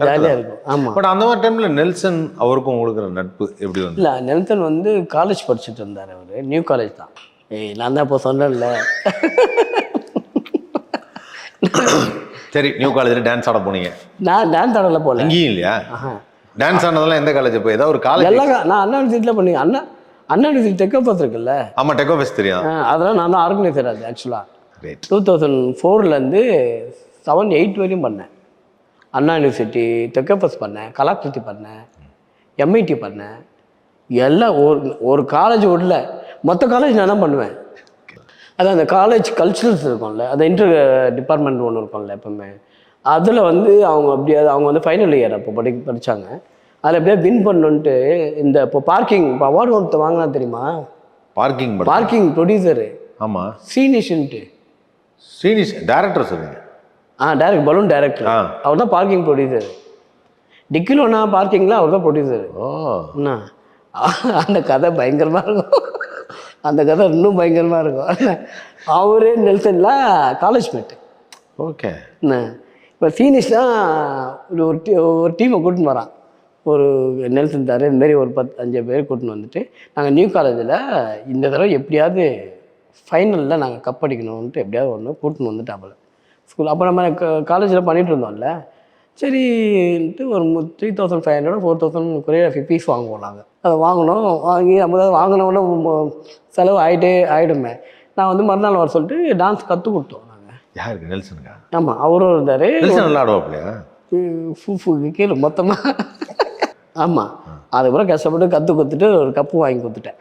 ஜாலியாக இருக்கும். ஆமாம் பட் அந்த மாதிரி டைம்ல நெல்சன் அவருக்கும் உங்களுக்கு நட்பு எப்படி வந்து இல்லை நெல்சன் வந்து காலேஜ் படிச்சுட்டு இருந்தார் அவர். நியூ காலேஜ் தான். ஏய் நான் தான் இப்போ சொன்னேன்ல. சரி நியூ காலேஜ்ல டான்ஸ் ஆட போனீங்க. நான் டான்ஸ் ஆடல போல. அங்கேயும் இல்லையா. டான்ஸ் ஆனதெல்லாம் எந்த காலேஜ் போய்? ஏதாவது ஒரு காலேஜ் எல்லாம் நான் அண்ணா யூனிவர்சிட்டியில் பண்ணி அண்ணா அண்ணா யூனிவர்சிட்டி தெக்கப்பத் இருக்குல்ல? ஆமா டெக்கோ ஃபெஸ்ட் தெரியும் அதெல்லாம் நான் தான் ஆர்கனைசர் அது ஆக்சுவலாக டூ தௌசண்ட் ஃபோர்லேருந்து செவன் எயிட் வரையும் பண்ணேன். அண்ணா யூனிவர்சிட்டி தெக்கப்பஸ் பண்ணேன் கலாக்கிருதி பண்ணேன் எம்ஐடி பண்ணேன். எல்லாம் ஒரு ஒரு காலேஜ் விடல மொத்த காலேஜ் நான் தான் பண்ணுவேன். அதான் அந்த காலேஜ் கல்ச்சுரல்ஸ் இருக்கும்ல அது இன்டர் டிபார்ட்மெண்ட் ஒன்று இருக்கும்ல எப்பவுமே. அதில் வந்து அவங்க அப்படியே அவங்க வந்து ஃபைனல் இயர் அப்போ படி படித்தாங்க அதில் அப்படியே வின் பண்ணணுன்ட்டு இந்த இப்போ பார்க்கிங் இப்போ அவார்டு ஒருத்தர் வாங்கினா தெரியுமா? பார்க்கிங் பார்க்கிங் ப்ரொடியூசரு ஆமா. சீனிஷன்ட்டு. ஸ்ரீனிஷ் டேரக்டர் சொல்லுங்க. ஆ டேரக்ட் பலூன் டேரக்டர். அவர் தான் பார்க்கிங் ப்ரொடியூசர் டிக்கிலோனா பார்க்கிங்கில் அவர் தான் ப்ரொடியூசர் ஓ. என்ன அந்த கதை பயங்கரமாக இருக்கும். அந்த கதை இன்னும் பயங்கரமாக இருக்கும். அவரே நெல்சன்லாம் காலேஜ் மேட்டு ஓகே. என்ன இப்போ சீனிஷ்னா ஒரு ஒரு டீ ஒரு டீமை கூட்டின்னு வரான். ஒரு நெல்சன் தார் இந்த மாதிரி ஒரு பத்து அஞ்சு பேர் கூட்டின்னு வந்துட்டு நாங்கள் நியூ காலேஜில் இந்த தடவை எப்படியாவது ஃபைனலில் நாங்கள் கப் அடிக்கணும்ன்ட்டு எப்படியாவது ஒன்று கூட்டின்னு வந்துட்டாப்புல. ஸ்கூல். அப்போ நம்ம காலேஜில் பண்ணிட்டு இருந்தோம்ல சரின்ட்டு ஒரு three thousand five hundred four thousand choreography fees வாங்குவோம் நாங்கள் அதை வாங்கினோம். வாங்கி நம்ம தான் வாங்கினோடனே செலவு ஆகிட்டே ஆகிடுமே நான் வந்து மறுநாள் வர சொல்லிட்டு டான்ஸ் கற்றுக் கொடுத்தோம் நாங்கள் யாருக்கு ஆமாம் அவரும் இருந்தார். நல்லா ஆடுவாப்லையா ஃபூஃபுக்கு கீழே மொத்தமாக ஆமாம் அதுக்கப்புறம் கஷ்டப்பட்டு கற்று கொடுத்துட்டு ஒரு கப்பு வாங்கி கொடுத்துட்டேன்.